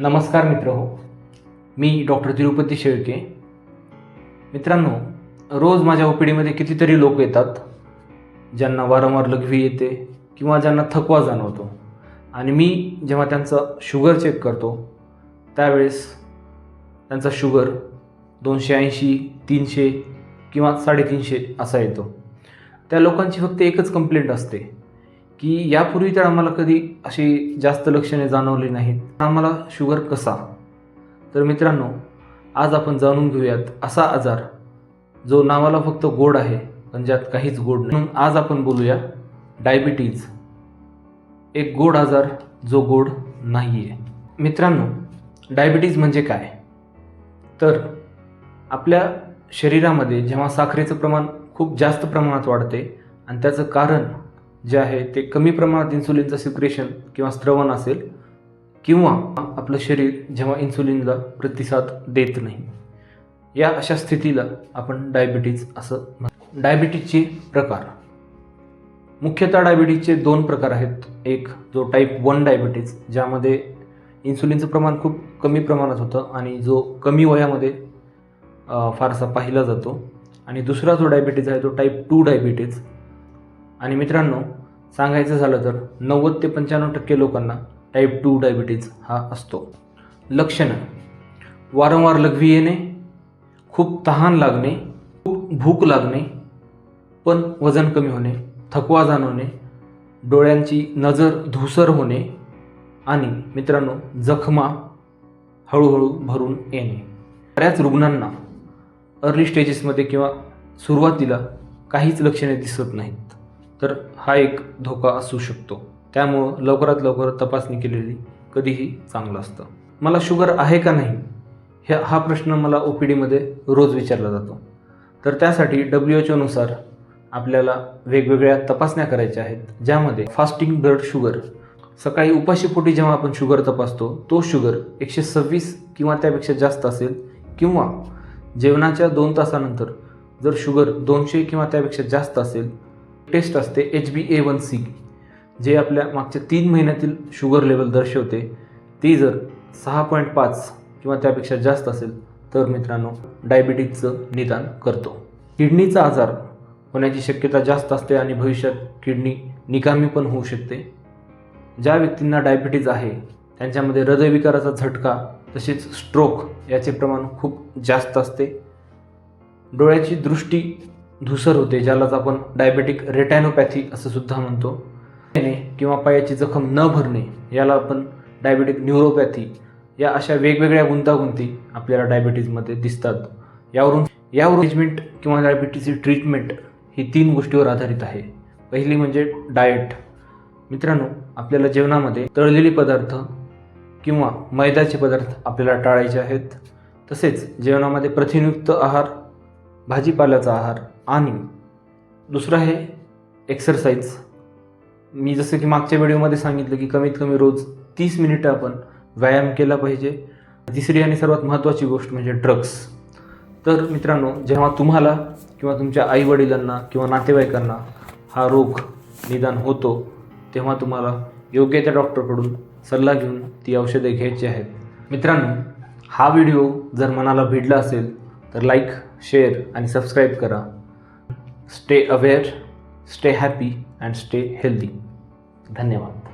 नमस्कार मित्र हो मी डॉक्टर तिरुपती शेळके. मित्रांनो रोज माझ्या ओपीडीमध्ये कितीतरी लोक येतात ज्यांना वारंवार लघवी येते किंवा ज्यांना थकवा जाणवतो. आणि मी जेव्हा त्यांचं शुगर चेक करतो त्यावेळेस त्यांचा शुगर दोनशे ऐंशी तीनशे किंवा साडेतीनशे असा येतो. त्या लोकांची फक्त एकच कंप्लेंट असते की यापूर्वी तर आम्हाला कधी अशी जास्त लक्षणे जाणवली नाहीत. आम्हाला शुगर कसा? तर मित्रांनो आज आपण जाणून घेऊयात असा आजार जो नावाला फक्त गोड आहे पण ज्यात काहीच गोड नाही. म्हणून आज आपण बोलूया डायबिटीज एक गोड आजार जो गोड नाही आहे मित्रांनो डायबिटीज म्हणजे काय? तर आपल्या शरीरामध्ये जेव्हा साखरेचं प्रमाण खूप जास्त प्रमाणात वाढते आणि त्याचं कारण जे आहे ते कमी प्रमाणात इन्सुलिनचं सिक्रेशन किंवा स्त्रवण असेल किंवा आपलं शरीर जेव्हा इन्सुलिनला प्रतिसाद देत नाही. या अशा स्थितीला आपण डायबिटीज असं म्हण डायबिटीजचे प्रकार. मुख्यतः डायबिटीजचे दोन प्रकार आहेत. एक जो टाईप वन डायबिटीज ज्यामध्ये इन्सुलिनचं प्रमाण खूप कमी प्रमाणात होतं आणि जो कमी वयामध्ये फारसा पाहिला जातो. आणि दुसरा जो डायबिटीज आहे तो टाईप टू डायबिटीज आणि मित्रांनो सांगायचं झालं तर नव्वद ते पंच्याण्णव टक्के लोकांना टाईप टू डायबिटीज हा असतो. लक्षणं. वारंवार लघवी येणे खूप तहान लागणे खूप भूक लागणे पण वजन कमी होणे थकवा जाणवणे डोळ्यांची नजर धुसर होणे आणि मित्रांनो जखमा हळूहळू भरून येणे. बऱ्याच रुग्णांना अर्ली स्टेजेसमध्ये किंवा सुरुवातीला काहीच लक्षणे दिसत नाहीत. तर हा एक धोका असू शकतो. त्यामुळं लवकरात लवकर तपासणी केलेली कधीही चांगलं असतं. मला शुगर आहे का नाही? हे हा प्रश्न मला ओ पी डीमध्ये रोज विचारला जातो. तर त्यासाठी डब्ल्यू एच ओनुसार आपल्याला वेगवेगळ्या तपासण्या करायच्या आहेत. ज्यामध्ये फास्टिंग ब्लड शुगर सकाळी उपाशीपोटी जेव्हा आपण शुगर तपासतो तो शुगर एकशे सव्वीस किंवा त्यापेक्षा जास्त असेल किंवा जेवणाच्या दोन तासानंतर जर शुगर दोनशे किंवा त्यापेक्षा जास्त असेल टेस्ट असते H B A one C जे आपल्या मागच्या तीन महिन्यातील शुगर लेवल दर्शवते ती जर सहा पॉईंट पाच किंवा त्यापेक्षा जास्त असेल तर मित्रांनो डायबिटीजचं निदान करतो. किडनीचा आजार होण्याची शक्यता जास्त असते आणि भविष्यात किडनी निकामी पण होऊ शकते. ज्या व्यक्तींना डायबिटीज आहे त्यांच्यामध्ये हृदयविकाराचा झटका तसेच स्ट्रोक याचे प्रमाण खूप जास्त असते. डोळ्याची दृष्टी धुसर होते ज्यालाच आपण डायबेटिक रेटॅनोपॅथी असं सुद्धा म्हणतो. येणे किंवा पायाची जखम न भरणे याला आपण डायबेटिक न्यूरोपॅथी या अशा वेगवेगळ्या गुंतागुंती आपल्याला डायबिटीजमध्ये दिसतात. यावरून यावर मॅनेजमेंट किंवा डायबिटीजची ट्रीटमेंट ही तीन गोष्टीवर आधारित आहे. पहिली म्हणजे डाएट मित्रांनो आपल्याला जेवणामध्ये तळलेले पदार्थ किंवा मैद्याचे पदार्थ आपल्याला टाळायचे आहेत. तसेच जेवणामध्ये प्रथिनयुक्त आहार भाजीपाल्याचा आहार आणि दुसरं आहे एक्सरसाइज मी जसं की मागच्या व्हिडिओमध्ये सांगितलं की कमीत कमी रोज तीस मिनिटं आपण व्यायाम केला पाहिजे. तिसरी आणि सर्वात महत्त्वाची गोष्ट म्हणजे ड्रग्स तर मित्रांनो जेव्हा तुम्हाला किंवा तुमच्या आईवडिलांना किंवा नातेवाईकांना हा रोग निदान होतो तेव्हा तुम्हाला योग्य त्या डॉक्टरकडून सल्ला घेऊन ती औषधे घ्यायची आहेत. मित्रांनो हा व्हिडिओ जर मनाला भिडला असेल तर लाईक शेअर आणि सबस्क्राईब करा stay aware stay happy and stay healthy धन्यवाद